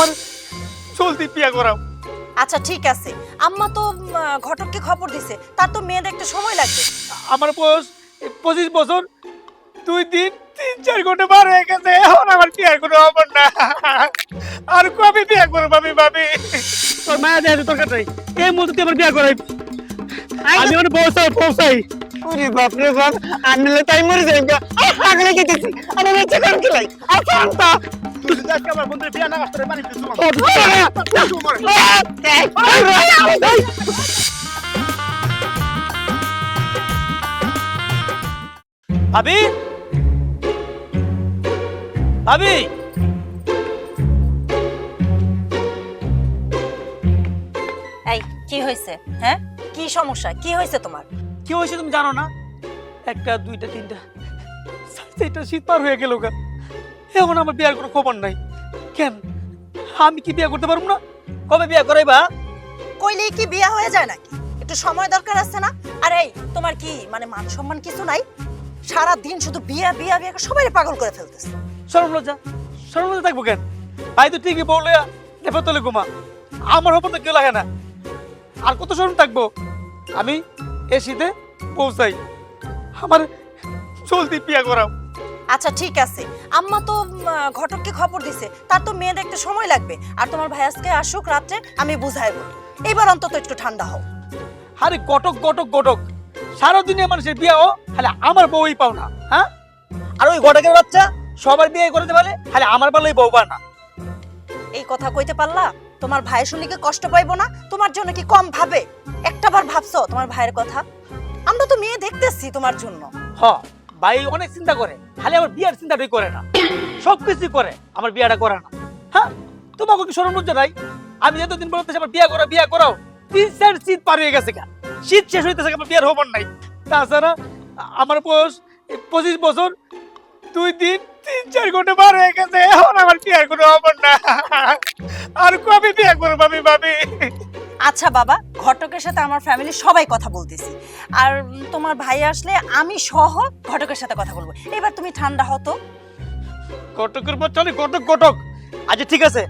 আমার চলতি বিয়া করাও। আচ্ছা ঠিক আছে। আম্মা তো উম, আহ, ঘটককে খবর দিছে। তার তো মেয়ে দেখতে সময় লাগবে। আমার বয়স পঁচিশ বছর দুই দিন তিন চার ঘণ্টা বার হয়ে গেছে। এখন আমার বিয়ার কোনো খবর না। আর কবে বিয়া করব আমি ভাবি। তোর মায়া দেয় তোর কাছে এই মুহূর্তে তুই আমার বিয়া করাই আমি ওর পৌঁছাই পৌঁছাই। ওরে বাপ রে বাপ আনলে তাই মরে যাই গা। আগলে আচ্ছা না আসতে পারি ভাবি? ভাবি? এই কি হয়েছে? হ্যাঁ? কি সমস্যা? কি হয়েছে তোমার? কি হয়েছে তুমি জানো না? একটা দুইটা তিনটা। চারটা শীত পার হয়ে গেল গা। এখন আমার বিয়ার কোনো খবর নাই। কেন? আমি কি বিয়া করতে পারব না? কবে বিয়া করাইবা কইলেই কি বিয়ে হয়ে যায় নাকি? একটু সময় দরকার আছে না? আর এই তোমার কি মানে মান সম্মান কিছু নাই? সারা দিন শুধু বিয়া বিয়া বিয়া সবাই পাগল করে ফেলতেছে। সরম লজ্জা। সরম লজ্জা থাকব কেন? ভাই তো ঠিকই বললে নেপা তলে ঘুমা। আমার হব তো কেউ লাগে না। আর কত সরম থাকব? আমি এ শীতে পৌঁছাই। আমার চলতি বিয়া করাও। আচ্ছা ঠিক আছে। আম্মা তো ঘটককে খবর দিছে। তার তো মেয়ে দেখতে সময় লাগবে। আর তোমার ভাই আজকে আসুক রাত্রে আমি বুঝাইবো। এবার অন্তত একটু ঠান্ডা হও। আরে গটক গটক গটক। সারা দুনিয়া মানুষের বিয়া ও খালি আমার বউই পাও না হ্যাঁ? আর ওই গটকের বাচ্চা সবার বিয়ে করতে পারে খালি আমার বেলায় বউ পায় না। এই কথা কইতে পারলা? তোমার ভাই শুনলে কি কষ্ট পাইবো না? তোমার জন্য কি কম ভাবে? একটাবার ভাবছ তোমার ভাইয়ের কথা? আমরা তো মেয়ে দেখতেছি তোমার জন্য। হ, ভাই অনেক চিন্তা করে। খালি আমার বিয়ার চিন্তাটাই করে না। সব কিছুই করে, আমার বিয়াটা করে না। হ্যাঁ তোমাকে কি সরম লজ্জা নাই আমি এতদিন বলতেছি আমার বিয়া করা, বিয়া করাও, তিন চার শীত পার হয়ে গেছে শীত শেষ হইতেছে আমার বিয়ার হবার নাই। তাছাড়া আমার বয়স পঁচিশ বছর, দুই দিন, তিন চার ঘণ্টা পার হয়ে গেছে, এখন আমার বিয়ার কোনো হবার না। আর কবে বিয়া করব আমি ভাবি? আচ্ছা বাবা ঘটকের সাথে আমার ফ্যামিলি সবাই কথা বলতেছি। আর তোমার ভাই আসলে আমি সহ ঘটকের সাথে কথা বলব। এবার তুমি ঠান্ডা হতো কটকের বাচ্চা নেই কটক কটক আচ্ছা ঠিক আছে।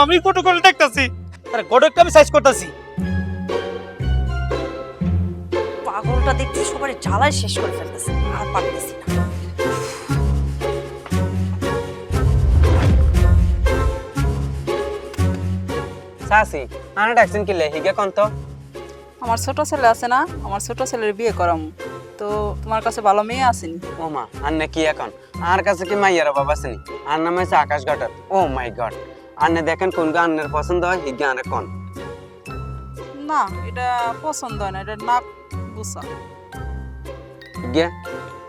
আমি কটক করে দেখতেছি। আরে কটকটা আমি সাইজ করতেছি। পাগলটা দেখছি সবার জ্বালায় শেষ করে ফেলতেছে আর পারতেছি না। সাসি আনা ডাকছেন কিলে? হিগে কোন তো। আমার ছোট ছেলে আছে না আমার ছোট ছেলের বিয়ে করাম। তো তোমার কাছে ভালো মেয়ে আসেনি ও মা আন্নে কি এখন? আর কাছে কি মাইয়ার বাবা আসেনি আর নাম হয়েছে আকাশ ঘটক। Oh my God. আন্নে দেখেন কোন গা আন্নের পছন্দ হয় হিগে আনে কোন। না এটা পছন্দ হয় না এটা নাক বুসা হিগে?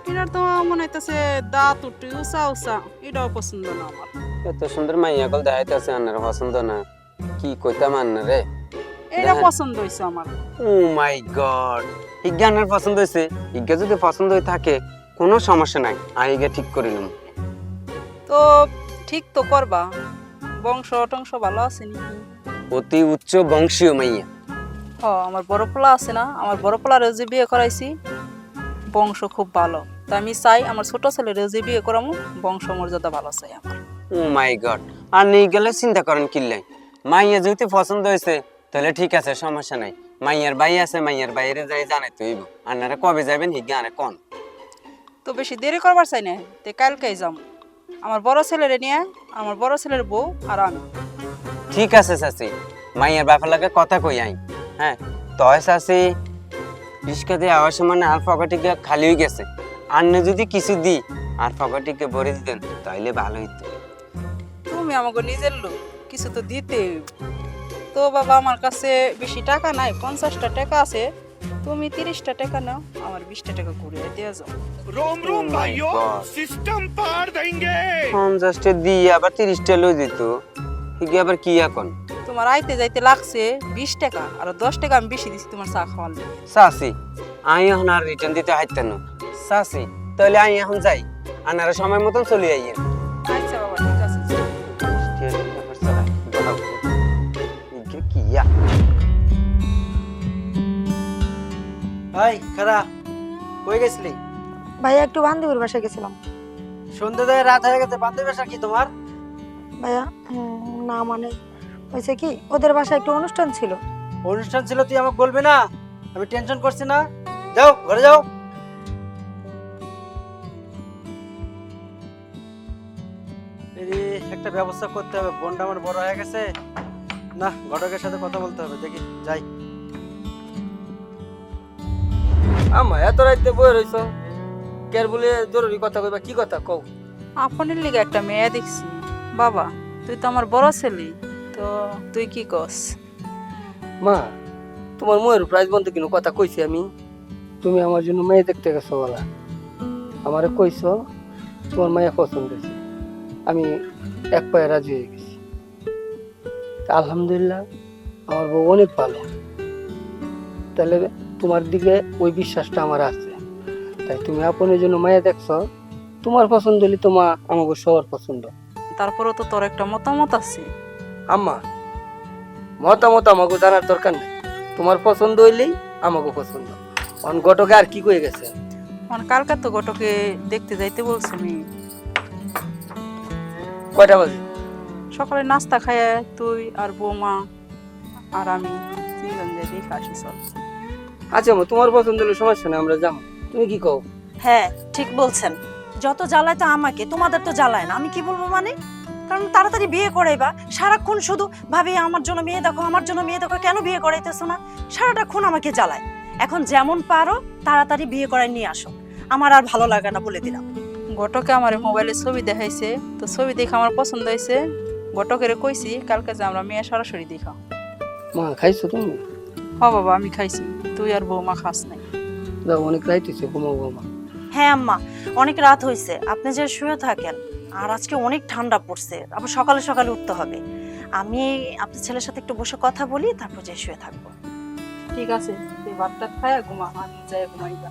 এটার তো মনে হইতেছে দাঁত উঠি উষা উষা এটাও পছন্দ না আমার। এত সুন্দর মাইয়া কল দেখাইতেছে আন্নের পছন্দ না। কি কইতাম আন্নে রে? এটা পছন্দ হয়েছে আমার। ও মাই গড আন্নের পছন্দ হয়েছে হিগে যদি পছন্দ হয়ে থাকে কোনো সমস্যা নাই। আর হিগে ঠিক করিলাম তো ঠিক তো করবা। বংশ টংশ ভালো আছে নাকি? অতি উচ্চ বংশীয় মাইয়া। হ আমার বড় পোলা আছে না? আমার বড় পোলার যে বিয়ে করাইছি বংশ খুব ভালো। তা আমি চাই আমার ছোট ছেলে যে বিয়ে করামু বংশ মর্যাদা ভালো চাই আমার। ও মাই গড আর নেই গেলে চিন্তা করেন কিল্লাই। মাইয়া যদি পছন্দ হয়েছে তাহলে ঠিক আছে সমস্যা নাই। মাইয়ার বাই আছে মাইয়ার বাইরে যাই জানে তুই আপনারা কবে যাবেন হিগে আনে কোন। তো বেশি দেরি করবার চাই না তে কালকেই যাম। আমার বড় ছেলেরে নিয়ে আমার বড় ছেলের বউ আর আমি ঠিক আছে চাচি মাইয়ার বাপের লাগে কথা কই আই। হ্যাঁ তয় চাচি রিস্কা দিয়ে আওয়ার সময় আর ফকাটিকে খালি হয়ে গেছে। আর না যদি কিছু দি আর ফকাটিকে ভরে দিতেন তাইলে ভালো হইতো। তুমি আমাকে নিজের লোক। কিছু তো দিতে তো বাবা আমার কাছে বেশি টাকা নাই পঞ্চাশটা টাকা আছে তুমি তিরিশটা টাকা নাও আমার বিশটা টাকা ঘুরে দিয়ে যাও। রোম রোম oh ভাইও সিস্টেম পার দেঙ্গে পঞ্চাশটা দিয়ে আবার তিরিশটা লই দিত। ঠিক আবার কি এখন? তোমার আইতে যাইতে লাগছে বিশ টাকা আর দশ টাকা আমি বেশি দিচ্ছি তোমার চা খাওয়ার সাসি আমি এখন আর রিটার্ন দিতে হাইতেন সাসি তাহলে আমি এখন যাই। আনারা সময় মতন চলে আইয়েন। আচ্ছা বাবা। ভাই কই গেছিলি? ভাইয়া একটু বান্ধবীর বাসায় গেছিলাম। সন্ধ্যে থেকে রাত হয়ে গেছে বান্ধবী বাসা কি তোমার? ভাইয়া না মানে হয়েছে কি ওদের বাসায় একটু অনুষ্ঠান ছিল। অনুষ্ঠান ছিল তুই আমাকে বলবি না? আমি টেনশন করছি না। যাও ঘরে যাও। একটা ব্যবস্থা করতে হবে। বোনটা আমার বড় হয়ে গেছে। না ঘটকের সাথে কথা বলতে হবে। দেখি যাই। আমা এত রাইতে বই রইছ? কের বলে জরুরি কথা কইবা? কি কথা কও? আপনার লিগে একটা মেয়ে দেখছি। বাবা তুই তো আমার বড় ছেলে তো তুই কি কস? মা তোমার ময়ের প্রাইজ বন্ধু কিনো কথা কইছি আমি। তুমি আমার জন্য মেয়ে দেখতে গেছো বলা। আমারে কইছ তোমার মায়া পছন্দ হয়েছে। আমি এক পায়ে রাজি হয়ে গেছি। আলহামদুলিল্লাহ আমার বউ অনেক ভালো। তাহলে তোমার দিকে ওই বিশ্বাসটা আমার আছে। তাই তুমি আপনের জন্য মায়া দেখছ তোমার পছন্দ হলে তোমা আমাকে সবার পছন্দ। তারপরেও তো তোর একটা মতামত আছে। আম্মা মতামত আমাকে জানার দরকার নেই। তোমার পছন্দ হইলেই আমাকে পছন্দ। অন ঘটকে আর কি কয়ে গেছে? মানে কালকে তো গোটকে দেখতে যাইতে বলছে আমি কয়টা বাজে? সকালে নাস্তা খায় তুই আর বৌমা আর আমি তিনজন যাই দেখে আসি চল আচ্ছা আম্মা তোমার পছন্দ হলে সমস্যা নেই আমরা যাব। তুমি কি কও? হ্যাঁ ঠিক বলছেন। যত জ্বালায় তো আমাকে তোমাদের তো জ্বালায় না। আমি কি বলব মানে? কারণ তাড়াতাড়ি বিয়ে করাইবা সারাক্ষণ শুধু ভাবি আমার জন্য মেয়ে দেখো আমার জন্য মেয়ে দেখো কেন বিয়ে করাইতেছো না? সারাটাক্ষণ আমাকে জ্বালায়। এখন যেমন পারো তাড়াতাড়ি বিয়ে করাই নিয়ে আসো। আমার আর ভালো লাগে না বলে দিলাম। ঘটকে আমার মোবাইলে ছবি দেখাইছে তো ছবি দেখে আমার পছন্দ হয়েছে ঘটকের কইছি কালকে যে আমরা মেয়ে সরাসরি দেখা মা খাইছো তুমি? হ বাবা আমি খাইছি। তুই আর বৌমা খাস নাই। যাও অনেক রাইতেছে ঘুমাও ঘুমা হ্যাঁ আম্মা অনেক রাত হয়েছে আপনি যে শুয়ে থাকেন আর আজকে অনেক ঠান্ডা পড়ছে আবার সকালে সকালে উঠতে হবে। আমি আপনার ছেলের সাথে একটু বসে কথা বলি তারপর যে শুয়ে থাকব। ঠিক আছে তুই ভাতটা খায় ঘুমা আমি যাই ঘুমাইবা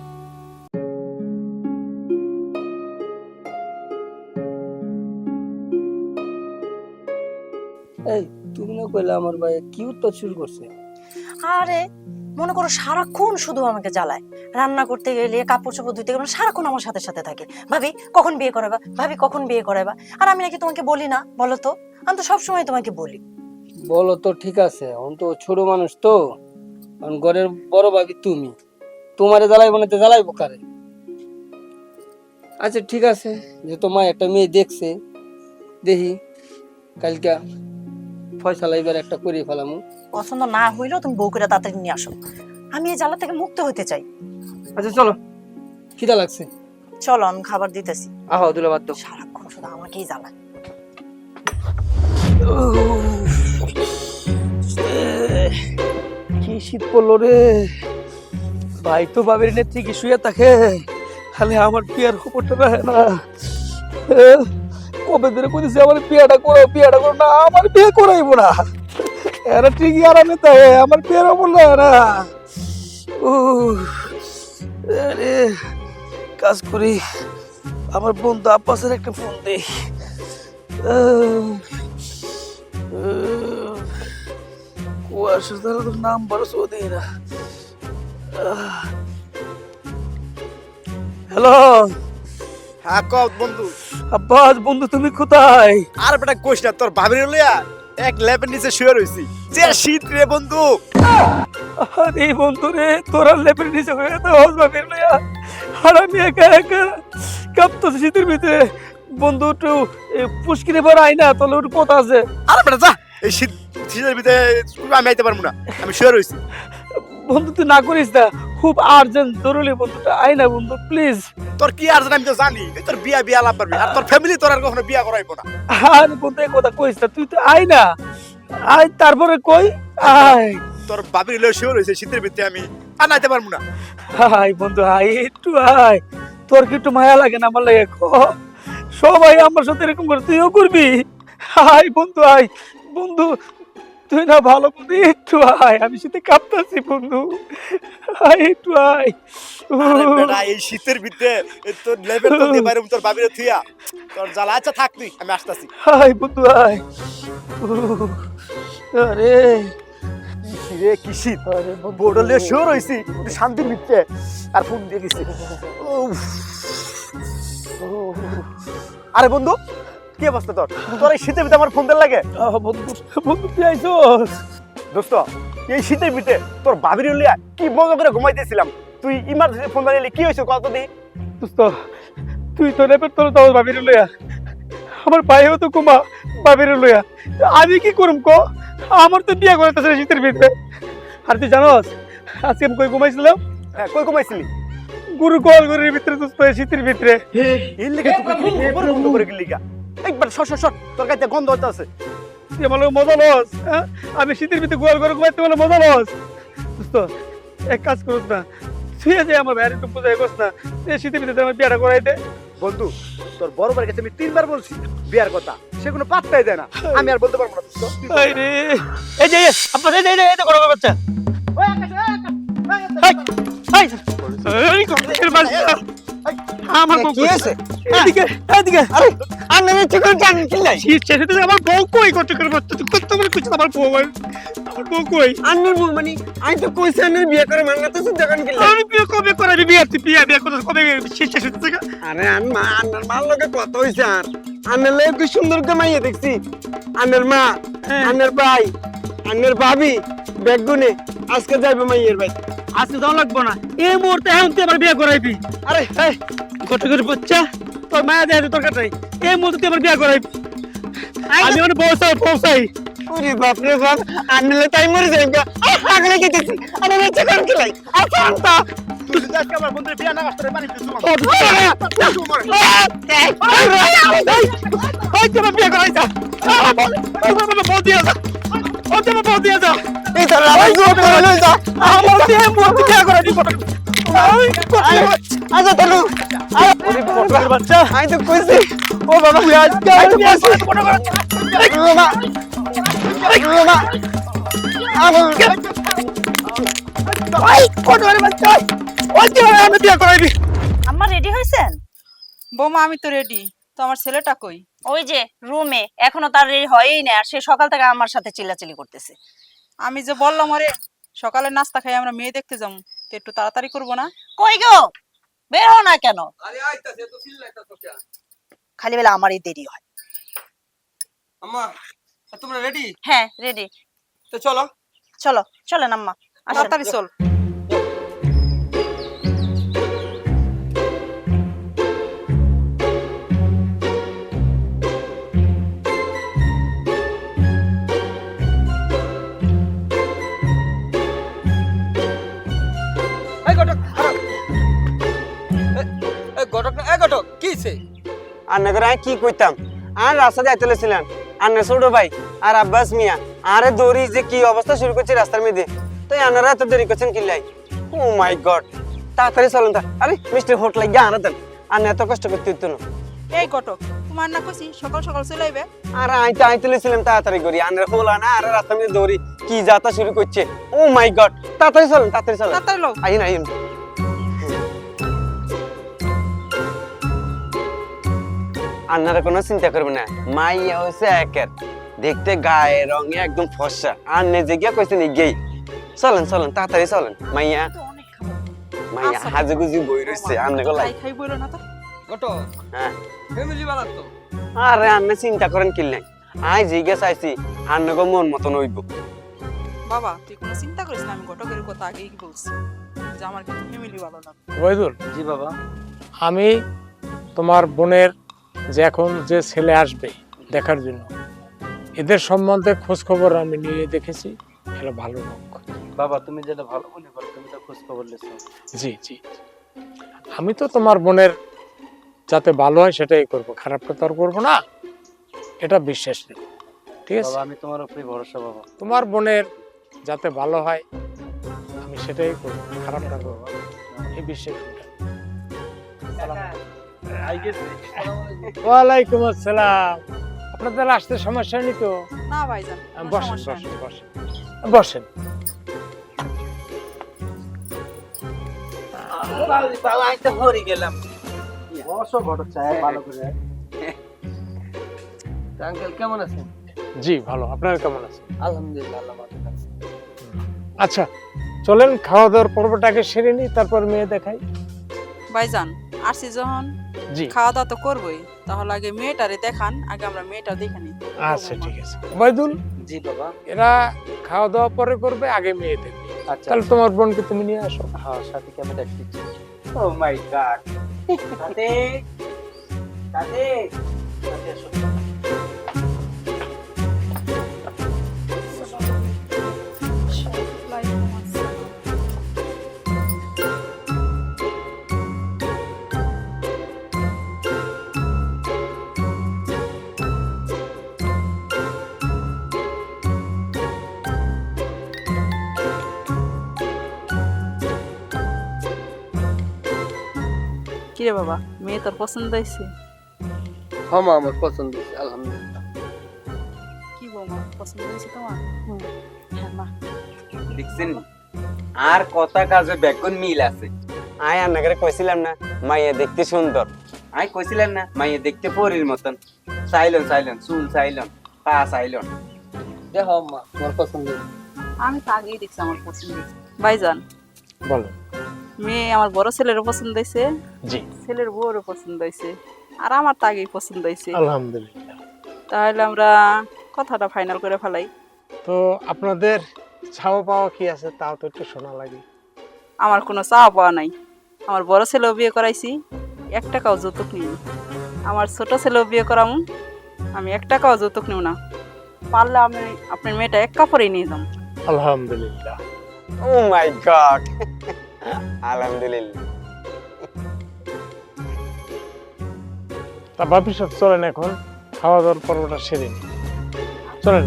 এই তুমি না কইলে আমার ভাই কি উত্তর শুরু করছে। আরে, মনে করো সারাক্ষণ শুধু আমাকে জ্বালায়। রান্না করতে গেলে, কাপড় চোপড় ধুতে গেলে সারাক্ষণ আমার সাথে সাথে থাকে। ভাবি, কখন বিয়ে করাবা? ভাবি, কখন বিয়ে করাবা? আর আমি নাকি তোমাকে বলি না, বলো তো? আমি তো সবসময় তোমাকে বলি। বলো তো, ঠিক আছে। অন তো ছোট মানুষ তো। ঘরের বড় ভাবি তুমি। তোমারে জ্বালাইবো না তো জ্বালাইবো কারে? আচ্ছা ঠিক আছে। যে তোমার একটা মেয়ে দেখছে, দেখি, কালকা ফয়সালা এবার একটা করে ফেলামু। পছন্দ না হইলেও তুমি বউ করে তাড়াতাড়ি নিয়ে আসো। আমি এই জ্বালা থেকে মুক্ত হতে চাই। আচ্ছা চলো। খিদা লাগছে। চলো আমি খাবার দিতেছি। আহা দুলা বাদ সারাক্ষণ শুধু আমাকেই জ্বালায়। কি শীত পড়ল রে? ভাই তো বাবির নেত্রী কি শুয়ে থাকে? খালি আমার বিয়ার খবরটা রাখে না। কবে ধরে কইতেছে, আমার বিয়াটা করো বিয়াটা করো না, আমার বিয়ে করাইবো না। এরা ঠিকই আরামে তাই আমার বিয়ের না ও আরে, কাজ করি। আমার বন্ধু আব্বাসের একটা ফোন দেই কুয়াশা দ্বারা তোর নাম বড় সৌদি না। হ্যালো? হ্যাঁ কও বন্ধু। আব্বাস বন্ধু তুমি কোথায়? আর বেটা কোশ না তোর ভাবির লইয়া এক ল্যাপের নিচে শুয়ে রইছি। যে শীত রে বন্ধু। আরে বন্ধু রে তোরা লেপের নিচে হয়ে তো লইয়া। আর আমি একা একা শীতের ভিতরে। বন্ধু একটু পুষ্কিরে পর আই না তোর একটু কথা আছে। আর বেটা যা এই শীত শীতের ভিতরে আমি আইতে পারব না আমি শুয়ে রইছি। বন্ধু তুই না করিস না খুব আর্জেন্ট জরুরি বন্ধুটা। আই না বন্ধু প্লিজ তোর কি আর জানি আমি তো জানি তোর বিয়া বিয়া লাভ পারবি আর তোর ফ্যামিলি তোর আর কখনো বিয়া করাইবো না। আরে বন্ধু এই কথা কইস না তুই তো আই না। আই তারপরে কই? আই তোর ভাবির লইয়া শুয়ে রইছে শীতের ভিতরে আমি আর নাইতে পারব না। হাই বন্ধু হাই একটু হাই তোর কি একটু মায়া লাগে না আমার লাগে ক? সবাই আমার সাথে এরকম করে তুইও করবি? হাই বন্ধু হাই বন্ধু তুই না ভালো বন্ধু একটু হাই আমি সাথে কাঁপতাছি বন্ধু। হাই একটু আরে এই শীতের ভিতরে তোর লেভেল তো দিয়ে বাইরে তোর ভাবিরে থুইয়া। তোর জ্বালা আচ্ছা থাক তুই আমি আসতাছি। হাই বন্ধু হাই আরে। রে কি শীত? বোর্ডে লিয়ে শুয়ে রইছি একটু শান্তির ভিতরে আর ফোন দিয়ে গেছি। আরে বন্ধু কি অবস্থা তোর? তোর এই শীতের ভিতরে আমার ফোন দিতে লাগে? বন্ধু বন্ধু তুই আইছো দোস্ত এই শীতের ভিতরে তোর বাবির লিয়া কি মজা করে ঘুমাইতেছিলাম। তুই ইমার্জেন্সি ফোন দিলি কি হয়েছে কত দি? দোস্ত তুই তো নেপে তোর তো ভাবির লইয়া। আমার ভাইও তো কুমা ভাবির লইয়া। আমি কি করুম কো? আমার তো বিয়া করতেছে শীতের ভিতরে। আর তুই জানোস আজকে আমি কই ঘুমাইছিলাম? হ্যাঁ কই ঘুমাইছিলি? গুরু গোল গরুর ভিতরে দোস্ত এই শীতের ভিতরে। করে একবার সর সর তোর কাছে গন্ধ হতে আছে তুই মজা লস হ্যাঁ? আমি শীতের ভিতরে গোল গরু ঘুমাইতে বলে মজা লস দোস্ত এক কাজ করুস না তুই যে আমার ভাইয়ের একটু বুঝাই করস না শীতের ভিতরে আমার বিয়াটা করাই দে বন্ধু তোর বড় ভাইয়ের কাছে আমি তিনবার বলছি বিয়ার কথা সে কোনো পাত্তাই দেয় না আমি আর বলতে পারব না। এই যে আপনার এই যে এই যে, গরু বাচ্চা ওই আকাশ, ওই আকাশ, আমার বউ কি হয়েছে? এদিকে এদিকে। আর নেমে চিকন টান কিলাই শেষে তো আমার বউ কই? করতে করে বাচ্চা তুই কত বলে কিছু আমার বউ আমার আমার বউ কই? আন্নার বউ মানে? আমি তো কইছি আন্নার বিয়ে করে মান্না তো দোকান কিলাই আমি বিয়ে কবে করাবি? বিয়ে তুই বিয়ে বিয়ে করতে কবে হচ্ছে গা? আরে আন্না আন্নার মার লগে কত হইছে আর। আন্নার লগে কি সুন্দর করে মাইয়া দেখছি। আন্নার মা হ্যাঁ। আন্নার ভাই আন্নার ভাবি বেগুনে। আজকে যাইবে মাইয়ের ভাই আজকে যাওয়া লাগবো না। এই মুহূর্তে এখন তুই আমার বিয়ে করাইবি। আরে এই কত করে বাচ্চা। তোর মায়া দেয় তোর কাটাই এই মুহূর্তে তুই আমার বিয়ে করাইবি আমি মানে পৌঁছাই পৌঁছাই ওরে বাপ রে বাপ আন্নালে তাই মরে যাইবে আগলে গেতেছি আরে নিচে কোন কিলাই আচ্ছা আন্তা তুই যদি আজকে আমার বন্ধুর বিয়া না করতে পারি তুই তোমার ওই তোমার বিয়ে করাইছা বউ দিয়ে যা। ও তোমার বউ দিয়ে যা। এই তো রাবাই জোর করে লই আমার বিয়ে করাইবি আচ্ছা তালু বাচ্চা আমি তো কইছি। ও বাবা তুই আজকে আমি কইছি। বাবা বাবা। আমার ওই কোন বাচ্চা? ওই তোমার আমি বিয়ে করাইবি আম্মা রেডি বৌমা আমি তো রেডি তো আমার ছেলেটা কই? ওই যে রুমে এখনও তার রেডি হয়ই না আর সে সকাল থেকে আমার সাথে চিল্লাচিল্লি করতেছে। আমি যে বললাম আরে সকালে নাস্তা খাই আমরা মেয়ে দেখতে যাব। তো একটু তাড়াতাড়ি করব না? কই গো? বের হও না কেন? খালি বেলা আমারই দেরি হয়। আম্মা তোমরা রেডি হ্যাঁ রেডি তো চলো। চলো চলেন আম্মা। আসলে তাড়াতাড়ি চল। হইছে আন্না করে আমি কি করতাম আর রাস্তা যাইতে লেছিলাম। আন্না ছোট ভাই আর আব্বাস মিয়া আরে দৌড়ি যে কি অবস্থা শুরু করছে রাস্তার মধ্যে। তো আনারা এত দেরি করছেন কিলাই ও মাই গড তাড়াতাড়ি চলুন তা। আরে মিস্টার হোটেল গিয়ে আনা দেন। আন্না এত কষ্ট করতে হইতো না। এই ঘটক তোমার না কইছি সকাল সকাল চলে আইবে। আর আইতে আইতে লেছিলাম তাড়াতাড়ি করি। আন্নার হোলা না আর রাস্তার মধ্যে দৌড়ি কি যাতা শুরু করছে। ও মাই গড তাড়াতাড়ি চলুন তাড়াতাড়ি চলুন। তাড়াতাড়ি লো আইন আইন। আন্নারা কোনো চিন্তা করবে না। মাইয়া হচ্ছে একের। দেখতে গায়ে রঙে একদম ফর্সা আর নিজে গিয়া কইছে নি গেই। চলেন চলেন তাড়াতাড়ি চলেন। মাইয়া মাইয়া আচ্ছা। হাজে গুজি বই রইছে আন্নে গো লাই খাই খাই বইলো না তো। ঘটক হ্যাঁ। ফ্যামিলি বানাত তো। আরে আন্নে চিন্তা করেন কি নাই। আই জিজ্ঞেস আইছি আন্নে গো মন মতন হইব। বাবা তুই কোনো চিন্তা করিস না আমি ঘটকের কথা আগেই বলছি যে আমার কিন্তু ফ্যামিলি ভালো লাগবে ওবায়দুল জি বাবা। আমি তোমার বোনের যে এখন যে ছেলে আসবে দেখার জন্য এদের সম্বন্ধে খোঁজ খবর আমি নিয়ে দেখেছি এরা ভালো লোক। বাবা তুমি যেটা ভালো মনে করো তুমি তো খোঁজ খবর লেছো জি জি। আমি তো তোমার বোনের যাতে ভালো হয় সেটাই করব খারাপটা তো আর করব না এটা বিশ্বাস নেই। ঠিক আছে? বাবা আমি তোমার উপরে ভরসা বাবা। তোমার বোনের যাতে ভালো হয় আমি সেটাই করব খারাপটা করব এই বিশ্বাস ওয়ালাইকুম আসসালাম। আপনাদের আসতে সমস্যা নেই তো? না ভাইজান বসেন বসেন বসেন বসেন বাবা হরি গেলাম বসো ঘটক চাই ভালো করে আঙ্কেল কেমন আছেন? জি ভালো। আপনার কেমন আছে আলহামদুলিল্লাহ আল্লাহ আচ্ছা চলেন খাওয়া দাওয়ার পর্বটাকে সেরে নিই তারপর মেয়ে দেখাই। ভাইজান আসছি যখন। জি। খাওয়া দাওয়া তো করবোই। তাহলে আগে মেয়েটারে দেখান আগে আমরা মেয়েটা দেখে নিই। আচ্ছা ঠিক আছে। ওবায়দুল? জি বাবা। এরা খাওয়া দাওয়া পরে করবে আগে মেয়ে দেখবে আচ্ছা। তাহলে তোমার বোনকে তুমি নিয়ে আসো। হ্যাঁ সাথীকে আমি দেখতে ও মাই গড তাতে তাতে কিরে বাবা? মেয়ে তোর পছন্দ হয়েছে? হ্যাঁ মা আমার পছন্দ হয়েছে আলহামদুলিল্লাহ। কি বৌমা পছন্দ হয়েছে তোমার? হ্যাঁ মা। দেখছেন আর কথা কাজে বেগুন মিল আছে। আই আপনাকে কইছিলাম না মাইয়া দেখতে সুন্দর। আই কইছিলাম না মাইয়া দেখতে পরীর মতন। চাইলন চাইলন চুল চাইলন পা চাইলন দেখো মা তোমার পছন্দ আমি তো আগেই দেখছি আমার পছন্দ ভাইজান। বলো। মেয়ে আমার বড় ছেলেরও পছন্দ হয়েছে। জি। ছেলের বউরও পছন্দ হয়েছে। আর আমার তো আগেই পছন্দ হয়েছে। আলহামদুলিল্লাহ। তাহলে আমরা কথাটা ফাইনাল করে ফেলাই। তো আপনাদের ছাওয়া পাওয়া কি আছে? তাও তো একটু শোনা লাগে। আমার কোনো চাওয়া পাওয়া নাই। আমার বড় ছেলেও বিয়ে করাইছি এক টাকাও যৌতুক নিই আমার ছোট ছেলেও বিয়ে করাম আমি এক টাকাও যৌতুক নিব না। পারলে আমি আপনার মেয়েটা এক কাপড়েই নিয়ে যাম। আলহামদুলিল্লাহ। ও মাই গড আলহামদুলিল্লাহ তা ভাবি সব চলেন এখন খাওয়া দাওয়ার পর্বটা সেরে চলেন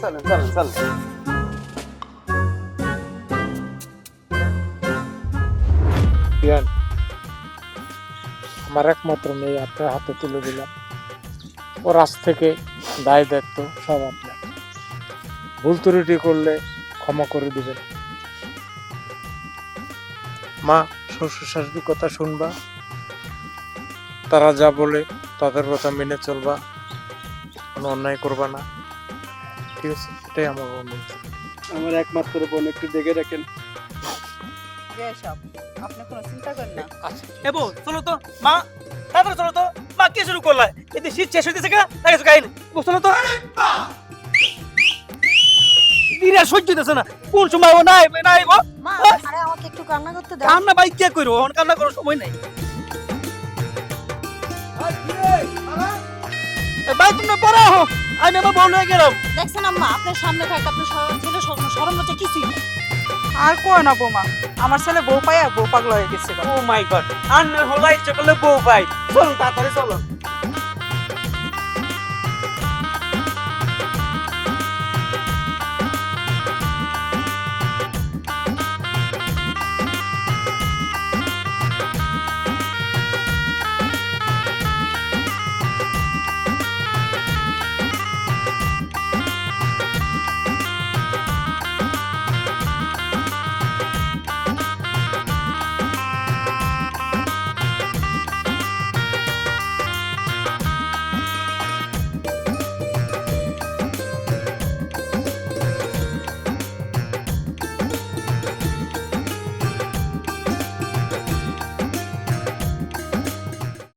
চলেন চলেন চলেন আমার একমাত্র মেয়ে আপনার হাতে তুলে দিলাম। ওর আজ থেকে দায় দায়িত্ব সব আপনার। ভুল ত্রুটি করলে ক্ষমা করে দিবেন। মা শ্বশুর শাশুড়ির কথা শুনবা। তারা যা বলে তাদের কথা মেনে চলবা। কোনো অন্যায় করবা না। ঠিক আছে এটাই আমার অনুরোধ। আমার একমাত্র বোন একটু দেখে রাখেন আপনি না। এবো চলো তো মা তাড়াতাড়ি চলো তো। মা কে শুরু করলা? এতে শীত শেষ হইতেছে কা তাকে গাইন চলো তো। দিনে সহ্য হইতেছে না। কোন সময় ও নাই নাই গো। মা আরে আমাকে একটু কান্না করতে দাও। কান্না ভাই কে করব এখন কান্না করার সময় নাই। ভাই তুমি পড়া হো আমি আমার বোন হয়ে গেলাম। দেখছেন আম্মা আপনার সামনে থাকতে আপনার ছিল সরম সরম হচ্ছে কিছুই না। আর কয় না বৌমা? আমার ছেলে বউ পাইয়া বউ পাগল হয়ে গেছে ও মাই গড আর হলাই চকলে বউ পাই। চল তাড়াতাড়ি চলো।